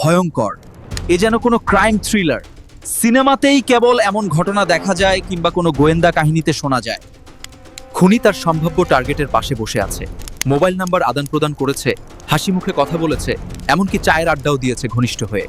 ভয়ঙ্কর। এ যেন কোনো ক্রাইম থ্রিলার। সিনেমাতেই কেবল এমন ঘটনা দেখা যায় কিংবা কোনো গোয়েন্দা কাহিনীতে শোনা যায়। খুনি তার সম্ভাব্য টার্গেটের পাশে বসে আছে। মোবাইল নাম্বার আদান প্রদান করেছে হাসি মুখে কথা বলেছে, এমনকি চায়ের আড্ডাও দিয়েছে ঘনিষ্ঠ হয়ে।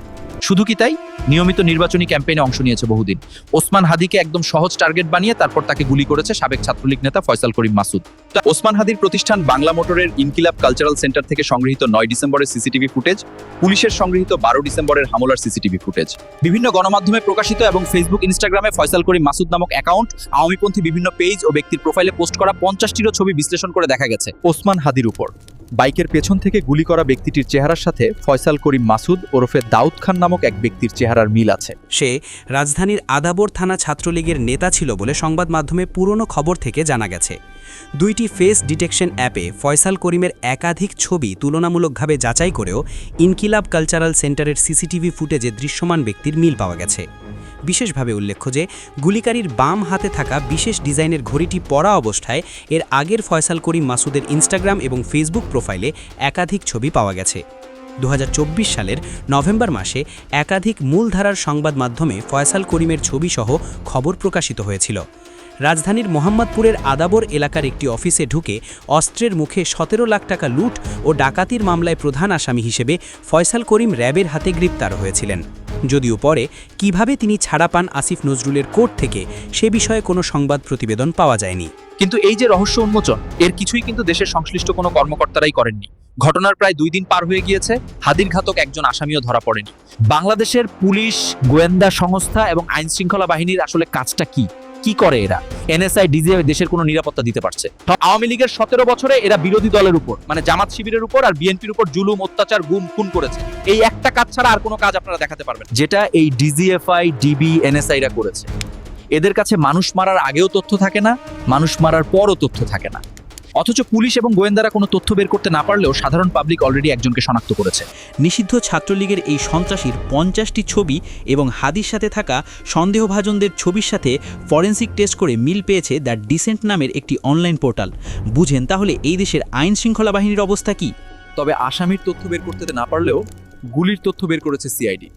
শুধু কি তাই? নিয়মিত নির্বাচনী ক্যাম্পেইনে অংশ নিয়েছে বহুদিন। ওসমান হাদিকে একদম সহজ টার্গেট বানিয়ে তারপর তাকে গুলি করেছে সাবেক ছাত্রলীগ নেতা ফয়সাল করিম মাসুদ। ওসমান হাদির প্রতিষ্ঠান বাংলা মোটরের ইনকিলাব কালচারাল সেন্টার থেকে সংগৃহীত নয় ডিসেম্বরের সিসিটিভি ফুটেজ, পুলিশের সংগৃহীত বারো ডিসেম্বরের হামলার সিসিটিভি ফুটেজ। বিভিন্ন গণমাধ্যমে প্রকাশিত এবং ফেসবুক, ইনস্টাগ্রামে ফয়সাল করিম মাসুদ নামক অ্যাকাউন্ট, আওয়ামীপন্থী বিভিন্ন পেজ ও ব্যক্তির প্রোফাইলে পোস্ট করা পঞ্চাশটিরও ছবি বিশ্লেষণ করে দেখা গেছে। ওসমান হাদির উপর। বাইকের পেছন থেকে গুলি করা ব্যক্তিটির চেহারার সাথে ফয়সাল করিম মাসুদ ওরফে দাউদ খান নামক এক ব্যক্তির চেহারার মিল আছে। সে রাজধানীর আদাবর থানা ছাত্রলীগের নেতা ছিল বলে সংবাদ মাধ্যমে পুরনো খবর থেকে জানা গেছে। দুইটি ফেস ডিটেকশন অ্যাপে ফয়সাল করিমের একাধিক ছবি তুলনামূলকভাবে যাচাই করেও ইনকিলাব কালচারাল সেন্টারের সিসিটিভি ফুটেজে দৃশ্যমান ব্যক্তির মিল পাওয়া গেছে। বিশেষভাবে উল্লেখ্য যে, গুলিকারীর বাম হাতে থাকা বিশেষ ডিজাইনের ঘড়িটি পরা অবস্থায় এর আগের ফয়সাল করিম মাসুদের ইনস্টাগ্রাম এবং ফেসবুক প্রোফাইলে একাধিক ছবি পাওয়া গেছে। দু হাজার চব্বিশ সালের নভেম্বর মাসে একাধিক মূলধারার সংবাদ মাধ্যমে ফয়সাল করিমের ছবিসহ খবর প্রকাশিত হয়েছিল। রাজধানীর মোহাম্মদপুরের আদাবর এলাকার একটি অফিসে ঢুকে অস্ত্রের মুখে সতেরো লাখ টাকা লুট ও ডাকাতির মামলায় প্রধান আসামি হিসেবে ফয়সাল করিম র্যাবের হাতে গ্রেপ্তার হয়েছিলেন। যদিও পরে কীভাবে তিনি ছাড়া পান আসিফ নজরুলের কোর্ট থেকে সে বিষয়ে কোনো সংবাদ প্রতিবেদন পাওয়া যায়নি। কিন্তু এই যে রহস্য উন্মোচন, এর কিছুই কিন্তু দেশের সংশ্লিষ্ট কোনো কর্মকর্তারাই করেননি। ঘটনার প্রায় দুই দিন পার হয়ে গিয়েছে। হাদির ঘাতক একজন আসামিও ধরা পড়েনি। বাংলাদেশের পুলিশ, গোয়েন্দা সংস্থা এবং আইন শৃঙ্খলা বাহিনীর আসলে কাজটা কি? কি করে এরা? এনএসআই, ডিজিএ দেশের কোনো নিরাপত্তা দিতে পারছে? আওয়ামী লীগের সতেরো বছরে এরা বিরোধী দলের উপর মানে জামাত শিবিরের উপর আর বিএনপির উপর জুলুম, অত্যাচার, গুম, খুন করেছে। এই একটা কাজ ছাড়া আর কোনো কাজ আপনারা দেখাতে পারবেন যেটা এই ডিজিএফআই, ডিবি, এনএসআইরা করেছে। এদের কাছে মানুষ মারার আগেও তথ্য থাকে না, মানুষ মারার পরও তথ্য থাকে না। অথচ পুলিশ এবং গোয়েন্দারা কোনো তথ্য বের করতে না পারলেও সাধারণ পাবলিক অলরেডি একজনকে শনাক্ত করেছে। নিষিদ্ধ ছাত্রলীগের এই সন্ত্রাসীর পঞ্চাশটি ছবি এবং হাদির সাথে থাকা সন্দেহভাজনদের ছবির সাথে ফরেন্সিক টেস্ট করে মিল পেয়েছে দ্য ডিসেন্ট নামের একটি অনলাইন পোর্টাল। বুঝেন তাহলে এই দেশের আইন শৃঙ্খলা বাহিনীর অবস্থা কি? তবে আসামির তথ্য বের করতে না পারলেও গুলির তথ্য বের করেছে সিআইডি।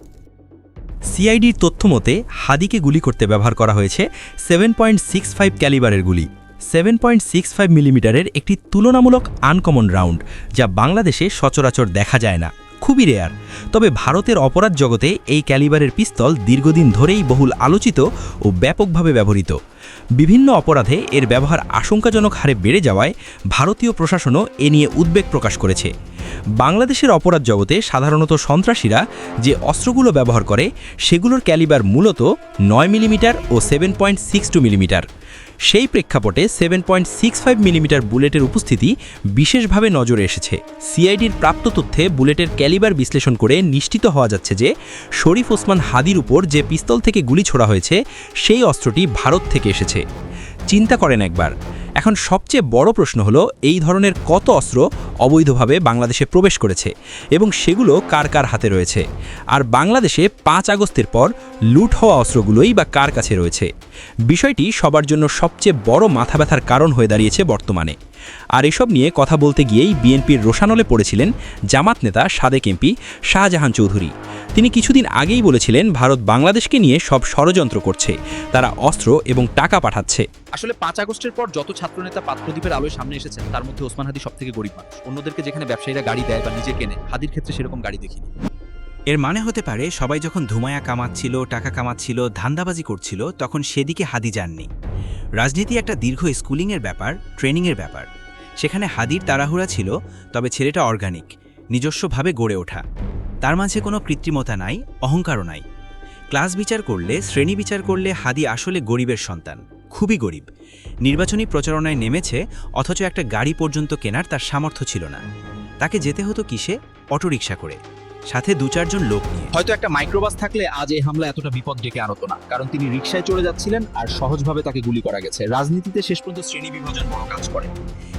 সিআইডির তথ্যমতে হাদিকে গুলি করতে ব্যবহার করা হয়েছে সেভেন পয়েন্ট সিক্স ফাইভ ক্যালিবারের গুলি। সেভেন পয়েন্ট সিক্স ফাইভ মিলিমিটারের একটি তুলনামূলক আনকমন রাউন্ড, যা বাংলাদেশে সচরাচর দেখা যায় না। খুবই রেয়ার। তবে ভারতের অপরাধ জগতে এই ক্যালিবারের পিস্তল দীর্ঘদিন ধরেই বহুল আলোচিত ও ব্যাপকভাবে ব্যবহৃত। বিভিন্ন অপরাধে এর ব্যবহার আশঙ্কাজনক হারে বেড়ে যাওয়ায় ভারতীয় প্রশাসনও এ নিয়ে উদ্বেগ প্রকাশ করেছে। বাংলাদেশের অপরাধ জগতে সাধারণত সন্ত্রাসীরা যে অস্ত্রগুলো ব্যবহার করে, সেগুলোর ক্যালিবার মূলত নয় মিলিমিটার ও seven point six two millimetre. সেই প্রেক্ষাপটে seven point six five millimetre বুলেটের উপস্থিতি বিশেষভাবে নজরে এসেছে। সিআইডির প্রাপ্ত তথ্যে বুলেটের ক্যালিবার বিশ্লেষণ করে নিশ্চিত হওয়া যাচ্ছে যে শরীফ ওসমান হাদির উপর যে পিস্তল থেকে গুলি ছোড়া হয়েছে, সেই অস্ত্রটি ভারত থেকে এসেছে। চিন্তা করেন একবার এখন সবচেয়ে বড় প্রশ্ন হলো, এই ধরনের কত অস্ত্র অবৈধভাবে বাংলাদেশে প্রবেশ করেছে এবং সেগুলো কার কার হাতে রয়েছে? আর বাংলাদেশে পাঁচ আগস্টের পর লুট হওয়া অস্ত্রগুলোই বা কার কাছে রয়েছে? বিষয়টি সবার জন্য সবচেয়ে বড় মাথা ব্যথার কারণ হয়ে দাঁড়িয়েছে বর্তমানে। আর এসব নিয়ে কথা বলতে গিয়েই বিএনপির রোশানলে পড়েছিলেন জামাত নেতা সাদেক এমপি শাহজাহান চৌধুরী। তিনি কিছুদিন আগেই বলেছিলেন ভারত বাংলাদেশকে নিয়ে সব ষড়যন্ত্র করছে। তারা অস্ত্র এবং টাকা পাঠাচ্ছে। আসলে পাঁচ আগস্টের পর যত ছাত্রনেতা পাত্রদ্বীপের আলোয় সামনে এসেছেন তার মধ্যে ওসমান হাদি সব থেকে গরিব মানুষ। অন্যদেরকে যেখানে ব্যবসায়ীরা গাড়ি দেয় বা নিজে কেনে হাদির ক্ষেত্রে সেরকম গাড়ি দেখিনি। এর মানে হতে পারে সবাই যখন ধুমায়া কামাচ্ছিল টাকা কামাচ্ছিল ধান্দাবাজি করছিল তখন সেদিকে হাদি যাননি। রাজনীতি একটা দীর্ঘ স্কুলিংয়ের ব্যাপার, ট্রেনিংয়ের ব্যাপার। সেখানে হাদির তাড়াহুড়া ছিল, তবে ছেলেটা অর্গানিক, নিজস্বভাবে গড়ে ওঠা। তার মাঝে কোনো কৃত্রিমতা নাই, অহংকারও নাই। ক্লাস বিচার করলে, শ্রেণি বিচার করলে হাদি আসলে গরিবের সন্তান, খুবই গরিব। নির্বাচনী প্রচারণায় নেমেছে, অথচ একটা গাড়ি পর্যন্ত কেনার তার সামর্থ্য ছিল না। তাকে যেতে হতো কিসে? অটোরিকশা করে। সাথে দু চারজন লোক নিয়ে। হয়তো একটা মাইক্রোবাস থাকলে আজ এই হামলা এতটা বিপদ ডেকে আনত না কারণ তিনি রিকশায় চলে যাচ্ছিলেন আর সহজভাবে তাকে গুলি করা গেছে। রাজনীতিতে শেষ পর্যন্ত শ্রেণি বিভাজন বড় কাজ করে।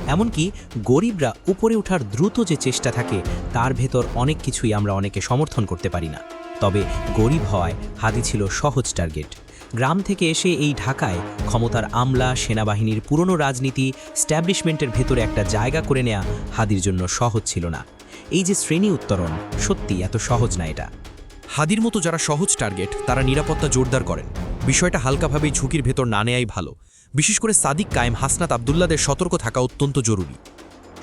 এমনকি গরিবরা উপরে ওঠার দ্রুত যে চেষ্টা থাকে তার ভেতর অনেক কিছুই আমরা অনেকে সমর্থন করতে পারি না। তবে গরিব হওয়ায় হাদি ছিল সহজ টার্গেট। গ্রাম থেকে এসে এই ঢাকায় ক্ষমতার আমলা সেনাবাহিনীর পুরনো রাজনীতি স্ট্যাবলিশমেন্টের ভেতরে একটা জায়গা করে নেয়া হাদির জন্য সহজ ছিল না। এই যে শ্রেণি উত্তরণ, সত্যি এত সহজ না এটা। হাদির মতো যারা সহজ টার্গেট, তারা নিরাপত্তা জোরদার করেন। বিষয়টা হালকাভাবেই ঝুঁকির ভেতর না নেয়াই ভালো। বিশেষ করে সাদিক কায়েম হাসনাত আবদুল্লাদের সতর্ক থাকা অত্যন্ত জরুরি।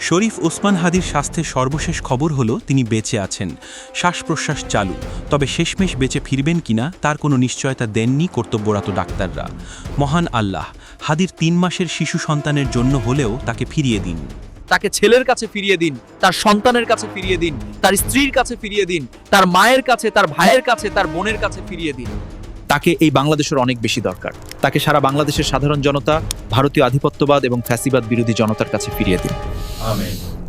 শরীফ ওসমান হাদির স্বাস্থ্যের সর্বশেষ খবর হলো, তিনি বেঁচে আছেন। শ্বাস প্রশ্বাস চালু। তবে শেষমেশ বেঁচে ফিরবেন কিনা, তার কোনো নিশ্চয়তা দেননি কর্তব্যরত ডাক্তাররা। মহান আল্লাহ, হাদির তিন মাসের শিশু সন্তানের জন্য হলেও তাকে ফিরিয়ে দিন। তাকে ছেলের কাছে ফিরিয়ে দিন, তার সন্তানের কাছে ফিরিয়ে দিন, তার স্ত্রীর কাছে ফিরিয়ে দিন, তার মায়ের কাছে, তার ভাইয়ের কাছে, তার বোনের কাছে ফিরিয়ে দিন। তাকে এই বাংলাদেশের অনেক বেশি দরকার। তাকে সারা বাংলাদেশের সাধারণ জনতা, ভারতীয় আধিপত্যবাদ এবং ফ্যাসিবাদ বিরোধী জনতার কাছে ফিরিয়ে দিন। আমেন।